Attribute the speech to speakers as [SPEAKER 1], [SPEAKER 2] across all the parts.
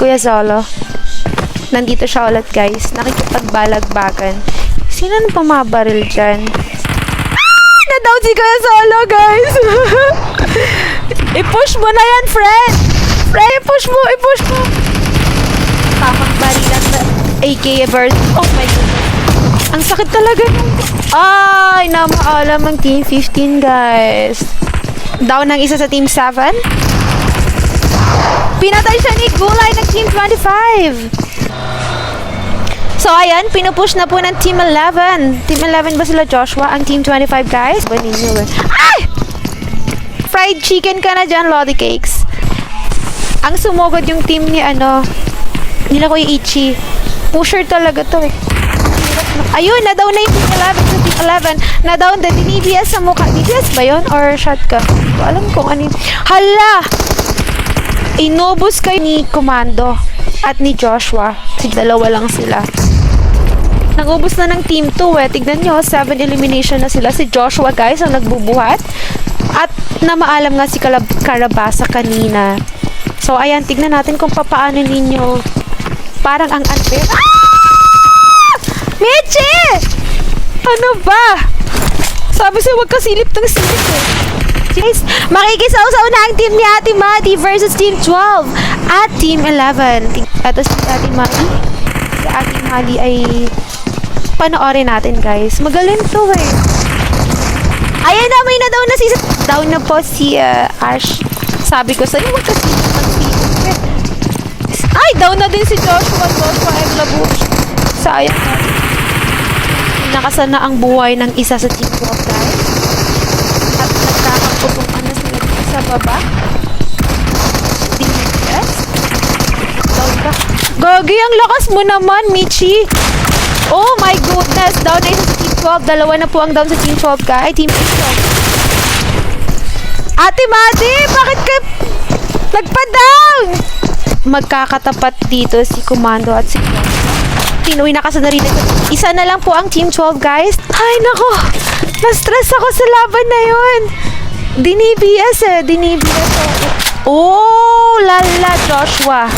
[SPEAKER 1] Kuya Zolo. Nandito siya ulit, guys. Nakikipagbalagbagan. Sino na pumabaril dyan? Ah! Na-down si Kuya Zolo, guys! I-push mo na yan, friend! Friend, i-push mo! I-push mo! Tamang barilan na AK verse. Oh my goodness. Ang sakit talaga nung... Ay, namaalam ang Team 15, guys. Down ng isa sa Team 7. Pinatay siya ni Gulay ng Team 25. So, ayan, pinupush na po ng Team 11. Team 11 ba sila Joshua? Ang Team 25, guys? Ba ninyo? Ay! Fried chicken ka na dyan, Lodi Cakes. Ang sumugod yung team ni ano, nila Kuya Ichi. Pusher talaga to eh. Ayun, na-down na yung Team 11 sa Team 11. Na-down din, dinibs sa mukha. DBS ba yun? Or shotgun? Ko alam kung ano. Hala! Inubos kayo ni Commando at ni Joshua. Si dalawa lang sila. Nangubos na ng Team 2 eh. Tignan nyo, 7 elimination na sila. Si Joshua guys ang nagbubuhat. At namaalam nga si Kalab Karabasa kanina. So ayan, tignan natin kung papaano ninyo. Parang ang unfair. Ah! Meche! Ano ba? Sabi sa'yo, huwag ka silip ng silip eh. Guys, makikisaw-saw na ang team ni Ate Madi versus Team 12 at Team 11. Ito si Ate Madi. Si Ate Madi ay panoorin natin guys. Magaling to eh. Ayan na, may na down na si... Down na po si uh, Ash. Sabi ko sa'yo, huwag ka silip ng silip eh. Ay, down na din si Joshua. Joshua ay labush. Sayang na. Nakasana ang buhay ng isa sa Team 12 guys. At nagkakaputukan na sila dito sa baba. Ka. Gagi, ang lakas mo naman, Michi. Oh my goodness. Down na isa sa Team 12. Dalawa na po ang down sa Team 12 ka. Ay, Team 12. Ate Mati, bakit ka nagpa-down? Magkakatapat dito si Comando at si Joshua. Tinuwi na kasi na rin. Isa na lang po ang Team 12, guys. Ay, nako. Na-stress ako sa laban na yun. Dinibs eh. Dinibs eh. Oh, lala, Joshua.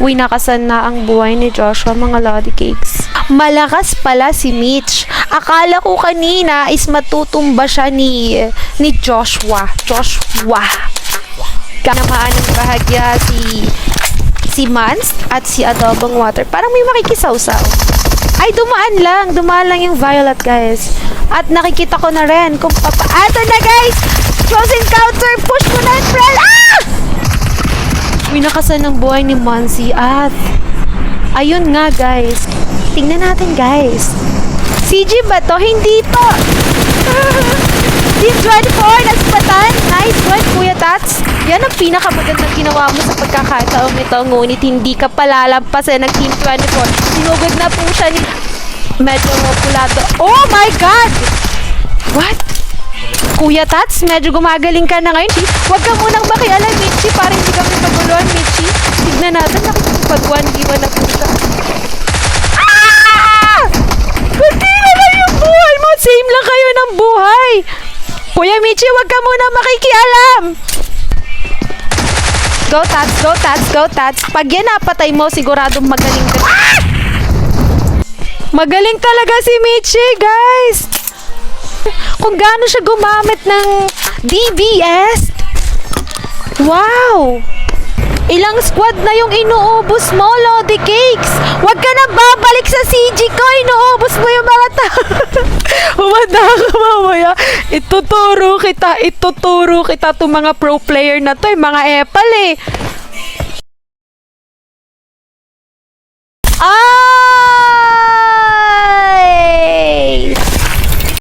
[SPEAKER 1] Uy, nakasan na ang buhay ni Joshua, mga Lodi Cakes. Malakas pala si Mitch. Akala ko kanina is matutumba siya ni, ni Joshua. Joshua. Kanamaan ng bahagya si si Mans at si Adobong Water. Parang may makikisaw-saw. Ay, dumaan lang. Dumaan lang yung Violet, guys. At nakikita ko na rin kung papa... Ato na, guys! Close encounter! Push mo na, friend! Ah! Winakasan ng buhay ni Mansi at... Ayun nga, guys. Tingnan natin, guys. CG ba to? Hindi to! Team 24, naspatan. Nice one, Kuya Tats. Yan ang pinakamagandang ginawa mo sa pagkakataong ito. Ngunit hindi ka palalampasin ng Team 24. Sinugod na po siya ni... Medyo pulato. Oh my God! What? Kuya Tats, medyo gumagaling ka na ngayon. Huwag ka munang makialam, Michi, para hindi kami maguluhan, Michi. Tignan natin, nakikipag 1v1 na po siya. Ah! Hindi na lang yung buhay mo. Same lang kayo ng buhay. Kuya Michi, wag ka muna makikialam. Go Tats, go Tats, go Tats. Pag yan napatay mo, siguradong magaling ka. Ah! Magaling talaga si Michi, guys. Kung gaano siya gumamit ng DBS. Wow! Ilang squad na yung inuubos mo, Lodi Cakes! Huwag ka na babalik sa CG ko! Inuubos mo yung mga tao! Humanda ka mamaya! Ituturo kita! Ituturo kita itong mga pro player na to! Yung mga epal eh!